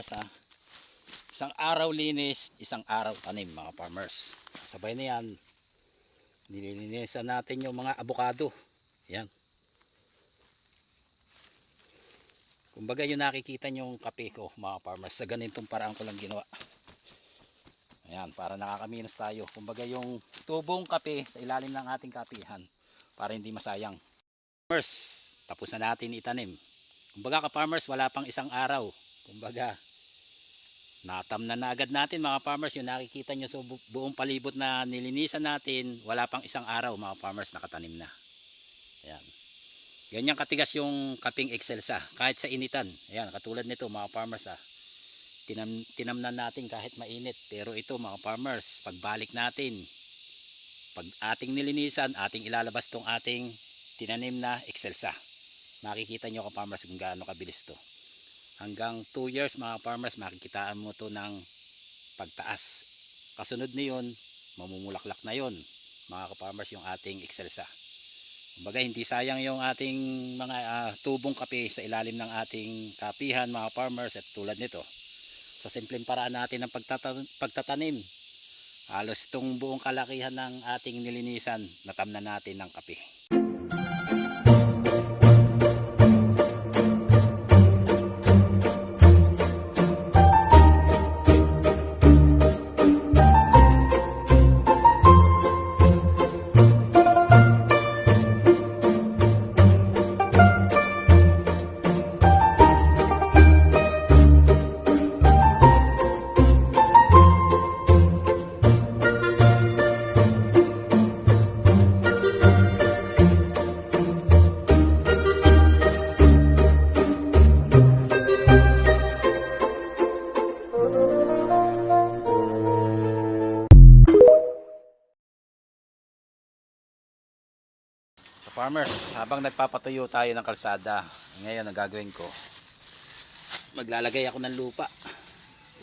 farmers ha. Isang araw linis, isang araw tanim mga farmers. Sabay na yan. Nililinisan natin yung mga abukado. Yan. Kumbaga yung nakikita yung kape ko mga farmers. Sa ganitong paraan ko lang ginawa. Ayan, para nakakaminos tayo. Kumbaga yung tubong kape sa ilalim ng ating kapihan para hindi masayang. Farmers, tapos na natin itanim. Kumbaga ka-farmers, wala pang isang araw. Kumbaga, natamnan na agad natin mga farmers. Yung nakikita nyo sa bu- buong palibot na nilinisan natin, wala pang isang araw mga farmers nakatanim na. Ayan. Ganyan katigas yung kaping excelsa kahit sa initan. Ayan, katulad nito mga farmers ah. Tinam, tinamnan natin kahit mainit. Pero ito mga farmers, pagbalik natin, pag ating nilinisan, ating ilalabas tong ating tinanim na excelsa. Makikita nyo ka farmers kung gaano kabilis to. Hanggang 2 years mga farmers, makikitaan mo to ng pagtaas. Kasunod na yun, mamumulaklak na yun mga ka-farmers yung ating excelsa. Kumbaga hindi sayang yung ating mga ah, tubong kape sa ilalim ng ating kapihan mga farmers at tulad nito. Sa simpleng paraan natin ng pagtata- pagtatanim, halos itong buong kalakihan ng ating nilinisan, natamnan natin ng kape. Farmers, habang nagpapatuyo tayo ng kalsada, ngayon ang gagawin ko, maglalagay ako ng lupa.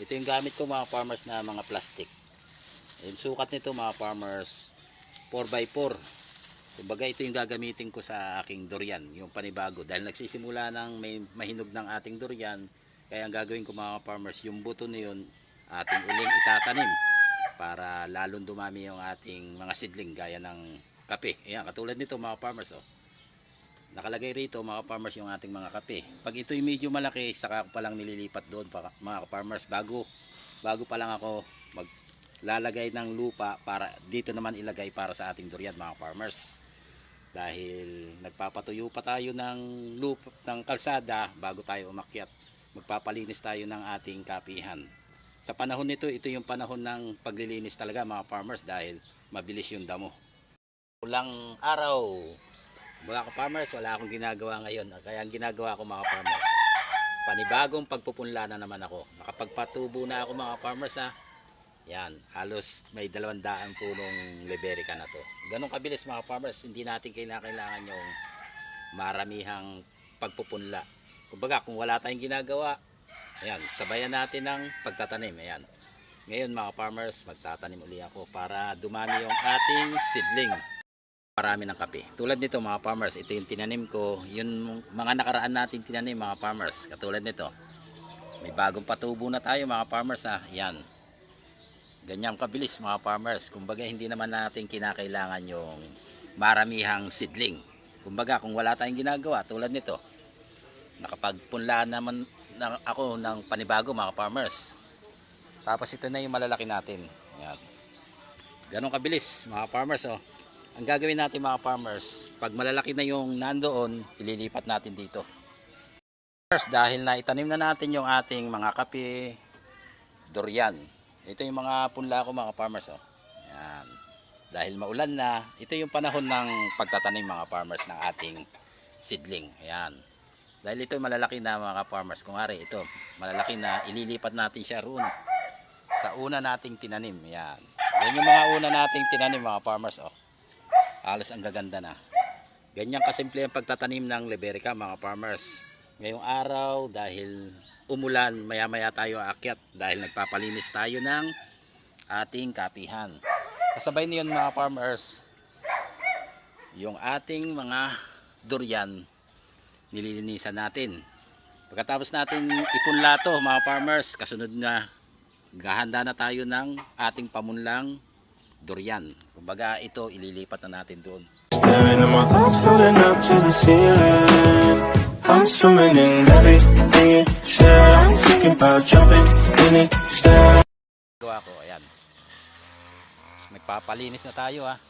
Ito yung gamit ko mga farmers na mga plastic. Yung sukat nito mga farmers, 4x4. Kumbaga ito yung gagamitin ko sa aking durian, yung panibago. Dahil nagsisimula ng may mahinog ng ating durian, kaya ang gagawin ko mga farmers, yung buto na yun, ating uling itatanim para lalong dumami yung ating mga seedling gaya ng kape. Ayan, katulad nito mga farmers oh. Nakalagay rito mga farmers yung ating mga kape. Pag ito'y medyo malaki, saka ko palang nililipat doon pa- mga farmers bago bago pa lang ako maglalagay ng lupa para dito naman ilagay para sa ating durian mga farmers. Dahil nagpapatuyo pa tayo ng lupa ng kalsada bago tayo umakyat. Magpapalinis tayo ng ating kapihan. Sa panahon nito, ito yung panahon ng paglilinis talaga mga farmers dahil mabilis yung damo. Ulang araw. Mga ka-farmers, wala akong ginagawa ngayon. Kaya ang ginagawa ko mga farmers, panibagong pagpupunla na naman ako. Nakapagpatubo na ako mga farmers ha. Yan, halos may dalawang daan punong liberica na to. Ganong kabilis mga farmers, hindi natin kailangan yung maramihang pagpupunla. Kumbaga, kung wala tayong ginagawa, ayan, sabayan natin ng pagtatanim. Ayan. Ngayon mga farmers, magtatanim uli ako para dumami yung ating seedling marami ng kape. Tulad nito mga farmers, ito yung tinanim ko, yung mga nakaraan natin tinanim mga farmers, katulad nito. May bagong patubo na tayo mga farmers ha, yan. Ganyan kabilis mga farmers, kumbaga hindi naman natin kinakailangan yung maramihang seedling. Kumbaga kung wala tayong ginagawa, tulad nito, nakapagpunlaan naman na ako ng panibago mga farmers. Tapos ito na yung malalaki natin. Yan. Ganon kabilis mga farmers oh. Ang gagawin natin mga farmers, pag malalaki na yung nandoon, ililipat natin dito. First, dahil na itanim na natin yung ating mga kape, durian. Ito yung mga punla ko mga farmers. Oh. Yan. Dahil maulan na, ito yung panahon ng pagtatanim mga farmers ng ating seedling. Yan. Dahil ito malalaki na mga farmers. Kung ari, ito, malalaki na, ililipat natin siya roon sa una nating tinanim. Yan. Yan yung mga una nating tinanim mga farmers. Oh halos ang gaganda na. Ganyan kasimple ang pagtatanim ng Liberica mga farmers. Ngayong araw dahil umulan, maya-maya tayo aakyat dahil nagpapalinis tayo ng ating kapihan. Kasabay niyon mga farmers, yung ating mga durian nililinisan natin. Pagkatapos natin ipunla to mga farmers, kasunod na gahanda na tayo ng ating pamunlang durian. Kumbaga ito ililipat na natin doon. Staring at my thoughts floating up to the ceiling. I'm swimming in everything you said. I'm thinking about jumping in it. Stare. Gawa ko, ayan. Nagpapalinis na tayo ha.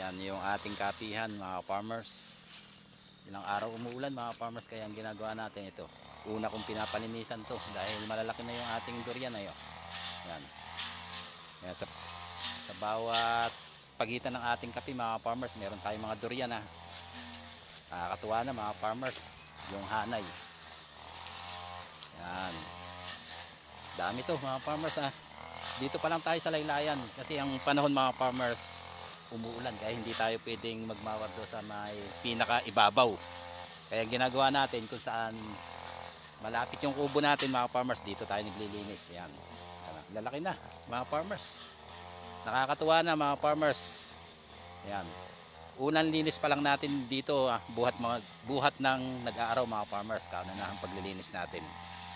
Yan yung ating kapihan mga farmers. Ilang araw umuulan mga farmers kaya ang ginagawa natin ito. Una kong pinapalinisan to dahil malalaki na yung ating durian ayo. Yan. Yan sa, sa bawat pagitan ng ating kape mga farmers meron tayong mga durian ha. Nakakatuwa na mga farmers yung hanay. Yan. Dami to mga farmers ha. Dito pa lang tayo sa laylayan kasi ang panahon mga farmers umuulan kaya hindi tayo pwedeng magmawar doon sa may pinaka ibabaw. Kaya ginagawa natin kung saan malapit yung kubo natin mga farmers dito tayo naglilinis. Yan, Lalaki na mga farmers. Nakakatuwa na mga farmers. Yan. Unang linis pa lang natin dito ah, buhat mga buhat ng nag-aaraw mga farmers kauna na ang paglilinis natin.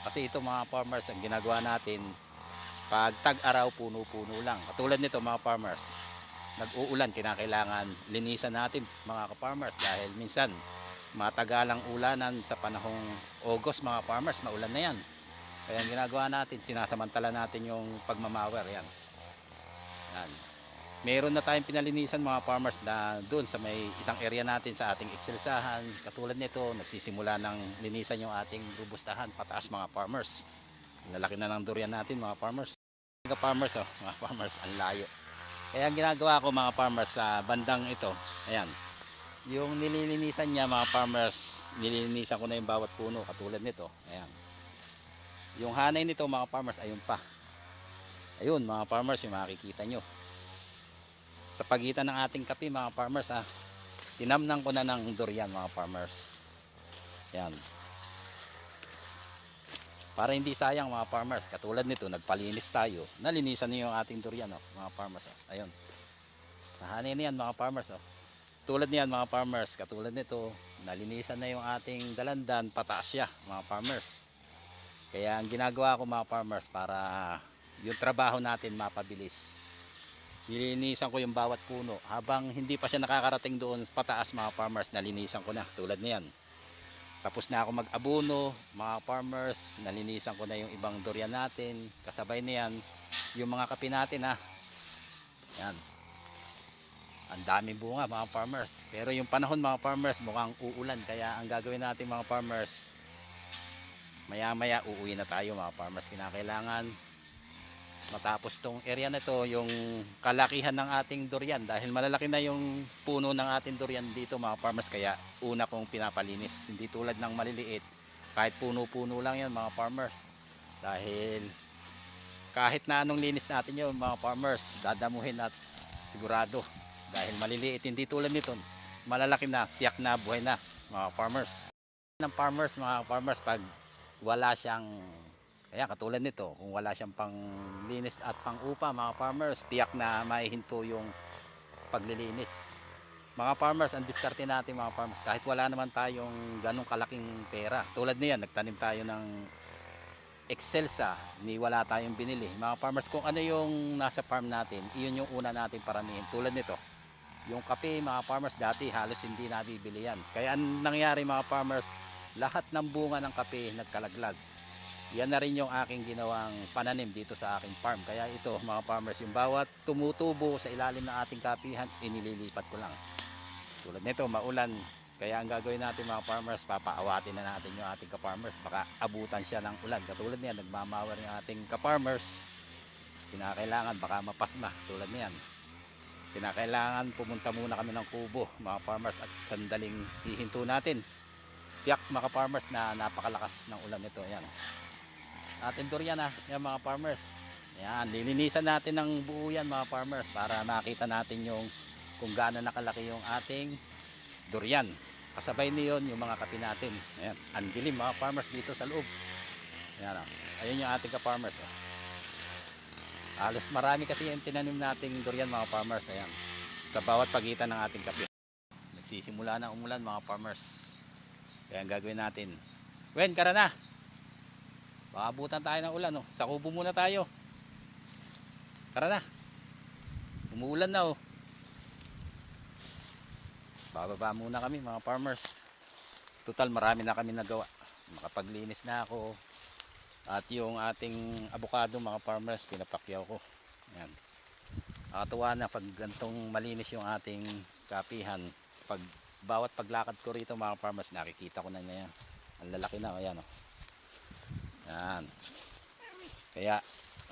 Kasi ito mga farmers ang ginagawa natin pag tag-araw puno-puno lang. Katulad nito mga farmers, nag-uulan kinakailangan linisan natin mga farmers dahil minsan matagalang ulanan sa panahong August mga farmers, maulan na yan. Kaya ginagawa natin, sinasamantala natin yung pagmamawer yan. Yan. Meron na tayong pinalinisan mga farmers na doon sa may isang area natin sa ating excelsahan. Katulad nito, nagsisimula ng linisan yung ating rubustahan pataas mga farmers. Lalaki na ng durian natin mga farmers. Mga farmers oh, mga farmers, ang layo. Kaya ang ginagawa ko mga farmers sa bandang ito, ayan, yung nililinisan niya mga farmers, nililinisan ko na yung bawat puno katulad nito, ayan. Yung hanay nito mga farmers, ayun pa. Ayun mga farmers, yung makikita nyo. Sa pagitan ng ating kape mga farmers ha, tinamnang ko na ng durian mga farmers. Yan. Para hindi sayang mga farmers, katulad nito, nagpalinis tayo. Nalinisan niyo yung ating durian, oh, mga farmers. Oh. Ayun. Nahanin niyan mga farmers. Oh. Tulad niyan mga farmers, katulad nito, nalinisan na yung ating dalandan, pataas siya mga farmers. Kaya ang ginagawa ko mga farmers para yung trabaho natin mapabilis. Nilinisan ko yung bawat puno. Habang hindi pa siya nakakarating doon pataas mga farmers, nalinisan ko na. Tulad niyan. Tapos na ako mag-abuno, mga farmers, nalinisan ko na yung ibang durian natin. Kasabay niyan, yung mga kape natin ha. Yan. Ang daming bunga mga farmers. Pero yung panahon mga farmers, mukhang uulan. Kaya ang gagawin natin mga farmers, maya maya uuwi na tayo mga farmers. Kinakailangan matapos tong area na to yung kalakihan ng ating durian dahil malalaki na yung puno ng ating durian dito mga farmers kaya una kong pinapalinis. Hindi tulad ng maliliit kahit puno-puno lang yan mga farmers. Dahil kahit na anong linis natin yun mga farmers dadamuhin at sigurado. Dahil maliliit hindi tulad nito malalaki na tiyak na buhay na mga farmers. Ng farmers mga farmers pag wala siyang kaya katulad nito, kung wala siyang pang linis at pang upa mga farmers, tiyak na maihinto yung paglilinis. Mga farmers, ang diskarte natin mga farmers, kahit wala naman tayong ganong kalaking pera. Tulad niyan, nagtanim tayo ng Excelsa, ni wala tayong binili. Mga farmers, kung ano yung nasa farm natin, iyon yung una natin paramihin. Tulad nito, yung kape mga farmers dati halos hindi nabibili yan. Kaya ang nangyari mga farmers, lahat ng bunga ng kape nagkalaglag yan na rin yung aking ginawang pananim dito sa aking farm. Kaya ito mga farmers, yung bawat tumutubo sa ilalim ng ating kapihan, inililipat ko lang. Tulad nito, maulan. Kaya ang gagawin natin mga farmers, papaawatin na natin yung ating ka-farmers. Baka abutan siya ng ulan. Katulad niyan, nagmamawar yung ating ka-farmers. Kinakailangan, baka mapasma. Tulad niyan. Kinakailangan pumunta muna kami ng kubo mga farmers at sandaling hihinto natin. Tiyak mga farmers na napakalakas ng ulan nito. Ayan ating durian ah, yan mga farmers. Yan, lilinisan natin ng buo yan mga farmers para makita natin yung kung gaano nakalaki yung ating durian. Kasabay niyon yung mga kape natin. Ayan, ang dilim mga farmers dito sa loob. Ayan ah. Ayun yung ating ka-farmers ah. Halos marami kasi yung tinanim nating durian mga farmers. Ayan. Sa bawat pagitan ng ating kape. Nagsisimula na umulan mga farmers. Kaya ang gagawin natin, Wen, kara na. Baka abutan tayo ng ulan, oh. Sa kubo muna tayo. Tara na. Umuulan na, oh. Bababa muna kami, mga farmers. Total, marami na kami nagawa. Makapaglinis na ako. At yung ating abukado, mga farmers, pinapakyaw ko. Yan. Nakatuwa na pag gantong malinis yung ating kapihan. Pag bawat paglakad ko rito, mga farmers, nakikita ko na na yan. Ang lalaki na, ayan, oh. Yan. Kaya,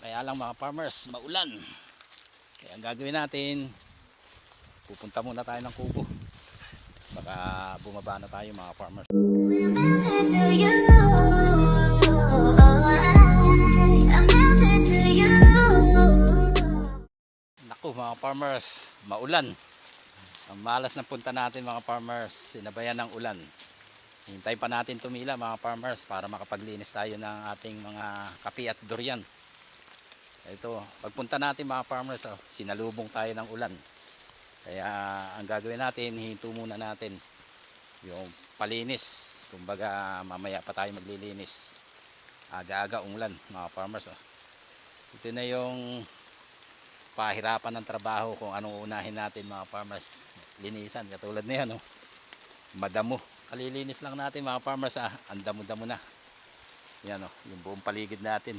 kaya lang mga farmers, maulan. Kaya ang gagawin natin, pupunta muna tayo ng kubo. Baka bumaba na tayo mga farmers. Naku mga farmers, maulan. Ang malas ng punta natin mga farmers, sinabayan ng ulan. Hintay pa natin tumila mga farmers para makapaglinis tayo ng ating mga kapi at durian. Ito, pagpunta natin mga farmers, oh, sinalubong tayo ng ulan. Kaya ang gagawin natin, hinto muna natin yung palinis. Kumbaga mamaya pa tayo maglilinis. Aga-aga umulan mga farmers. Oh. Ito na yung pahirapan ng trabaho kung anong unahin natin mga farmers. Linisan, katulad na yan. Oh. Madamo. Kalilinis lang natin mga farmers. Ah. Ang damo-damo na. Yan oh, yung buong paligid natin.